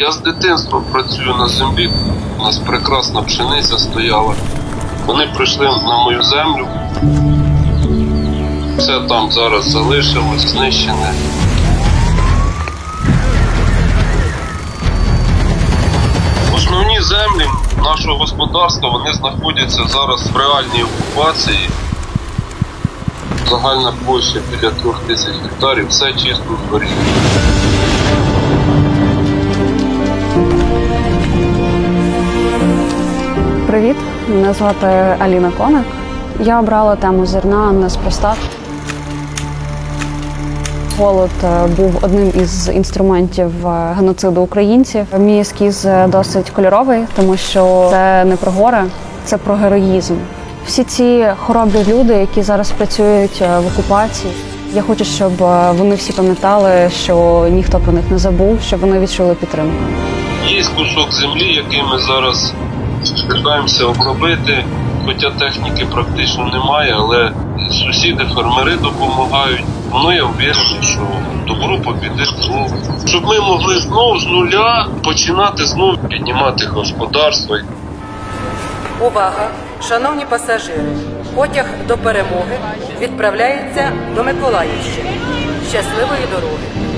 Я з дитинства працюю на землі. У нас прекрасна пшениця стояла. Вони прийшли на мою землю. Все там зараз залишилось, знищене. Основні землі нашого господарства вони знаходяться зараз в реальній окупації. Загальна площа біля трьох тисяч гектарів, все чисто згоріло. Привіт, мене звати Аліна Коник. Я обрала тему зерна неспроста. Голод е, був одним із інструментів е, геноциду українців. Мій ескіз досить кольоровий, тому що це не про горе, це про героїзм. Всі ці хоробрі люди, які зараз працюють е, в окупації. Я хочу, щоб вони всі пам'ятали, що ніхто про них не забув, щоб вони відчули підтримку. Є кусок землі, який ми зараз намагаємося обробити, хоча техніки практично немає, але сусіди, фермери допомагають. Ну я впевнений, що добро побідить зло. Щоб ми могли знову з нуля починати знову піднімати господарство. Увага! Шановні пасажири! Потяг до перемоги відправляється до Миколаївщини. Щасливої дороги!